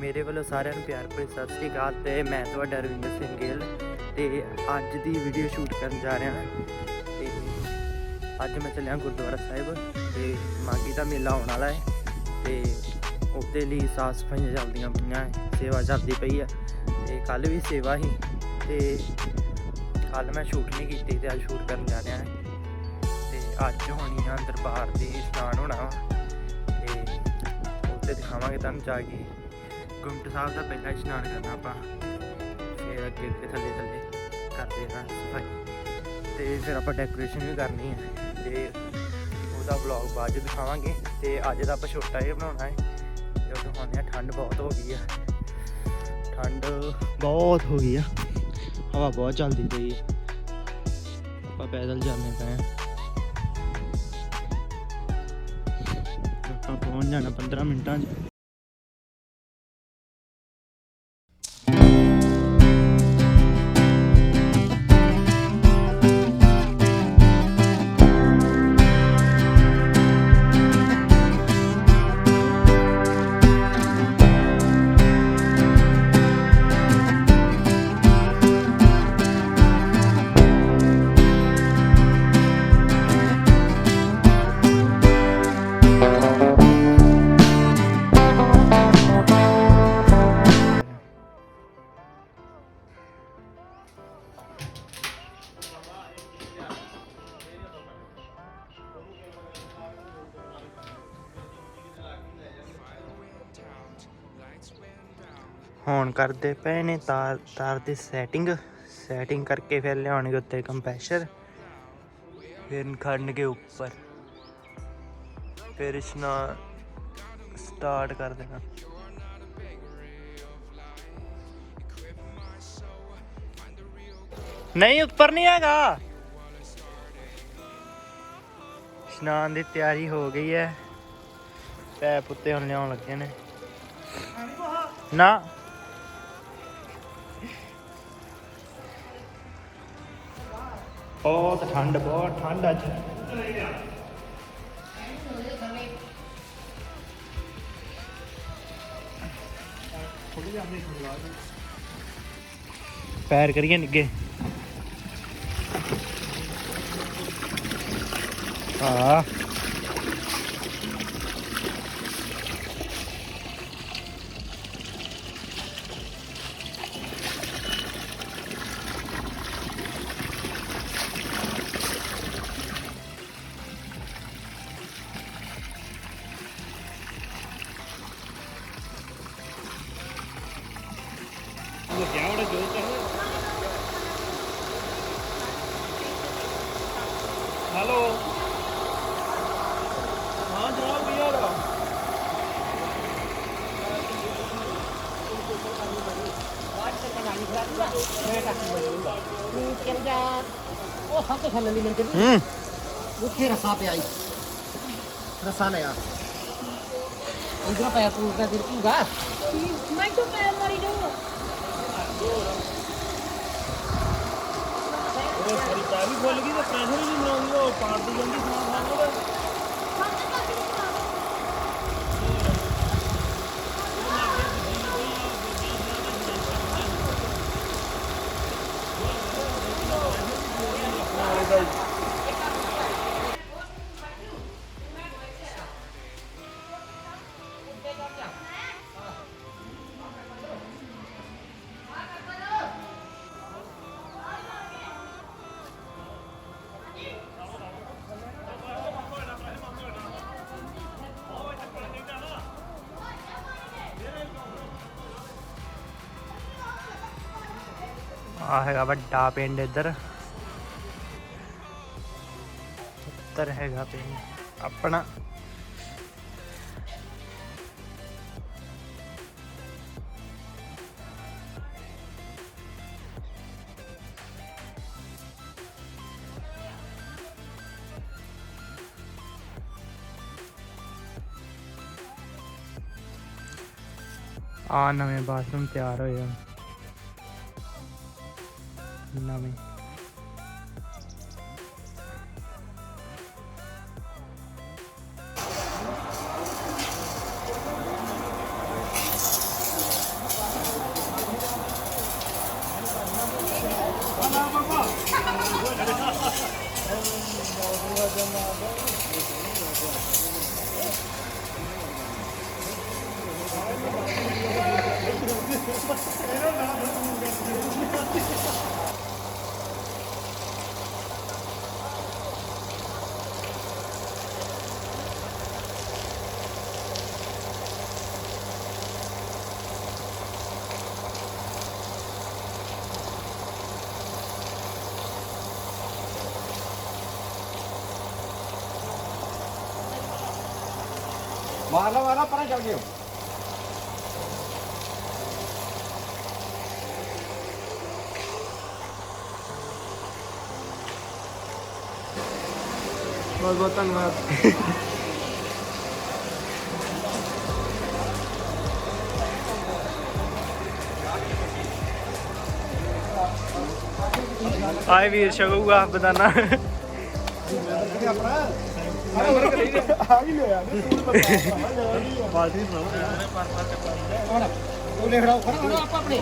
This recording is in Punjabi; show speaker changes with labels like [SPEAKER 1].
[SPEAKER 1] ਮੇਰੇ ਵੱਲੋਂ ਸਾਰਿਆਂ ਨੂੰ ਪਿਆਰ ਭਰੀ ਸਤਿ ਸ੍ਰੀ ਅਕਾਲ ਤੇ ਮੈਂ ਤੁਹਾਡਾ ਰਵਿੰਦਰ ਸਿੰਘ ਗਿੱਲ ਤੇ ਅੱਜ ਦੀ ਵੀਡੀਓ ਸ਼ੂਟ ਕਰਨ ਜਾ ਰਿਹਾ ਹਾਂ। ਤੇ ਅੱਜ ਮੈਂ ਚੱਲਿਆ ਗੁਰਦੁਆਰਾ ਸਾਹਿਬ ਤੇ ਮਾਗੀ ਦਾ ਮੇਲਾ ਆਉਣ ਵਾਲਾ ਹੈ ਤੇ ਉਹਦੇ ਲਈ ਸਾਫ਼ ਸਫਾਈਆਂ ਚੱਲਦੀਆਂ ਪਈਆਂ ਸੇਵਾ ਚੱਲਦੀ ਪਈ ਹੈ ਤੇ ਕੱਲ ਵੀ ਸੇਵਾ ਸੀ ਤੇ ਕੱਲ ਮੈਂ ਸ਼ੂਟ ਨਹੀਂ ਕੀਤੀ ਤੇ ਅੱਜ ਸ਼ੂਟ ਕਰਨ ਜਾ ਰਿਹਾ ਹਾਂ। ਤੇ ਅੱਜ ਹੋਣੀ ਆ ਦਰਬਾਰ ਦੀ ਇਸ਼ਨਾਨ ਹੋਣਾ ਵਾ ਤੇ ਉੱਥੇ ਦਿਖਾਵਾਂਗੇ ਤੁਹਾਨੂੰ ਜਾ ਕੇ। ਗੁੰਮਟ ਸਾਹਿਬ ਦਾ ਪਹਿਲਾ ਇਸ਼ਨਾਨ ਕਰਨਾ ਆਪਾਂ। ਫਿਰ ਅੱਗੇ ਅੱਗੇ ਥੱਲੇ ਥੱਲੇ ਕਰਦੇ ਹਾਂ ਸਫ਼ਾਈ। ਤੇ ਫਿਰ ਆਪਾਂ ਡੈਕੋਰੇਸ਼ਨ ਵੀ ਕਰਨੀ ਹੈ। ਤੇ ਉਹਦਾ ਵਲੌਗ ਬਾਅਦ 'ਚ ਦਿਖਾਵਾਂਗੇ। ਤੇ ਅੱਜ ਦਾ ਆਪਾਂ ਛੋਟਾ ਜਿਹਾ ਬਣਾਉਣਾ ਹੈ। ਤੇ ਉਹ ਦਿਖਾਉਂਦੇ ਆ ਠੰਡ ਬਹੁਤ ਹੋ ਗਈ ਆ। ਠੰਡ ਬਹੁਤ ਹੋ ਗਈ ਆ। ਹਵਾ ਬਹੁਤ ਚੱਲਦੀ ਪਈ ਹੈ ਆਪਾਂ ਪੈਦਲ ਜਾਂਦੇ ਪਏ ਹਾਂ। ਆਪਾਂ ਪਹੁੰਚ ਜਾਣਾ 15 ਮਿੰਟਾਂ 'ਚ। ਹੁਣ ਕਰਦੇ ਪਏ ਨੇ, ਤਾਰ ਤਾਰ ਦੀ ਸੈਟਿੰਗ ਸੈਟਿੰਗ ਕਰਕੇ ਫਿਰ ਲਿਆਉਣਗੇ ਉੱਤੇ ਕੰਪੈਸ਼ਰ ਫਿਰ ਖੜਨਗੇ ਉੱਪਰ। ਫਿਰ ਇਸਨਾ ਸਟਾਰਟ ਕਰ ਦੇਣਾ। ਨਹੀਂ, ਉੱਪਰ ਨਹੀਂ ਹੈਗਾ। ਇਸ਼ਨਾਨ ਦੀ ਤਿਆਰੀ ਹੋ ਗਈ ਹੈ। ਪੈਪ ਉੱਤੇ ਹੁਣ ਲਿਆਉਣ ਲੱਗੇ ਨੇ। ਨਾ। ਬਹੁਤ ਠੰਡ ਬਹੁਤ ਠੰਡ ਅੱਜ ਪੈਰ ਕਰੀਏ ਨਿੱਗੇ ਆ ਹੈਲੋ। ਹਾਂ ਜਨਾਬ ਕੀ ਆ?
[SPEAKER 2] ਉਹ ਸਭ ਤੋਂ ਥੱਲੇ ਮਿੰਟ ਦੀ
[SPEAKER 1] ਹੂੰ।
[SPEAKER 2] ਉੱਥੇ ਰਸਾ ਪਿਆ ਈ। ਰਸਾ ਲਿਆ। ਇਧਰ ਪਿਆ ਤੂੰ ਦਾ ਦਿਲ
[SPEAKER 3] Michael Bell, what are you doing?
[SPEAKER 4] ਉਹ ਸਾਰੀ ਪੈਰ ਵੀ ਖੁੱਲ ਗਈ ਤੇ ਪੈਸੇ ਵੀ ਨਹੀਂ ਬਣਾਉਂਦੀ, ਉਹ ਪਾੜਦੀ ਜਾਂਦੀ ਖਾਂ ਖਾਂ
[SPEAKER 1] ਆ ਹੈਗਾ ਵੱਡਾ ਪਿੰਡ ਇੱਧਰ। ਉੱਤਰ ਹੈਗਾ ਪਿੰਡ ਆਪਣਾ। ਆ ਨਵੇਂ ਬਾਥਰੂਮ ਤਿਆਰ ਹੋਏ gagawin namin.
[SPEAKER 2] Thank you. ਮਾਰ ਲਾ ਪਰਾਂ ਚੱਲ ਗਿਓ
[SPEAKER 1] ਬਹੁਤ ਬਹੁਤ ਧੰਨਵਾਦ। ਆਏ ਵੀਰ ਛਕੂਗਾ ਬਦਾਨਾ।
[SPEAKER 2] ਆ ਵੀ ਲਿਆ
[SPEAKER 1] ਬਾਲਟੀ ਸੁਣਾਓ
[SPEAKER 2] ਉਹ ਲਿਖ ਰਹਾ ਉਹ ਆਪਾਂ ਆਪਣੇ